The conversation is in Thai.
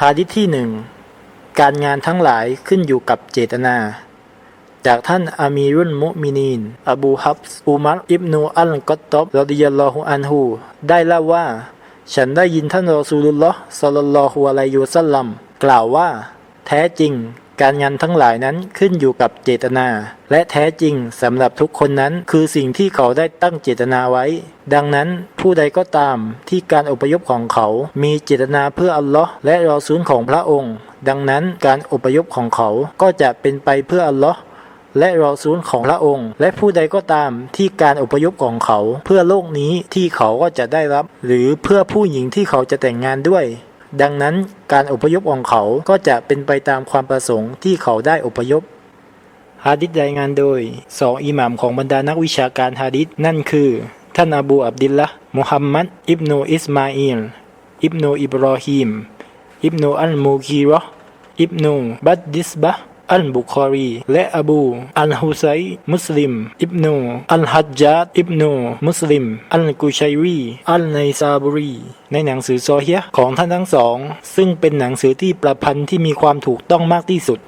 ฮาดิษที่หนึ่งการงานทั้งหลายขึ้นอยู่กับเจตนา จากท่านอามีรุนมุมินีน อบูฮับส์อุมัรอิบนูอัลกัตตบรดิยัลลอฮุอันฮูได้เล่าว่า ฉันได้ยินท่านรอซูลุลลอฮ์สัลลัลลอฮุอะลัยฮิวสัลลัมกล่าวว่า แท้จริง การงานทั้งหลายนั้นขึ้นอยู่กับเจตนา และแท้จริงสำหรับทุกคนนั้นคือสิ่งที่เขาได้ตั้งเจตนาไว้ ดังนั้นผู้ใดก็ตามที่การอพยพของเขา มีเจตนาเพื่ออัลลอฮ์และรอซูลของพระองค์ ดังนั้นการอพยพของเขาก็จะเป็นไปเพื่ออัลลอฮ์และรอซูลของพระองค์ และผู้ใดก็ตามที่การอพยพของเขา เพื่อโลกนี้ที่เขาก็จะได้รับ หรือเพื่อผู้หญิงที่เขาจะแต่งงานด้วย ดังนั้นการอพยพของเขาก็จะเป็นไปตามความประสงค์ที่เขาได้อพยพฮะดิษรายงานโดยสองอิหม่ามของบรรดานักวิชาการฮะดิษนั่นคือ ท่านอบูอับดิลละมุฮัมมัดอิบนูอิสมาอิลอิบนูอิบรอฮีมอิบนูอัลมูกีรออิบนูบัดดิสบะ อัลบุคอรี และอบู อัลฮุไซย์มุสลิม อิบนู อัลฮัจญาดอิบนู มุสลิม อัลกุชัยวี อัลไนซาบุรี ในหนังสือโซเฮียของท่านทั้งสอง ซึ่งเป็นหนังสือที่ประพันธ์ที่มีความถูกต้องมากที่สุด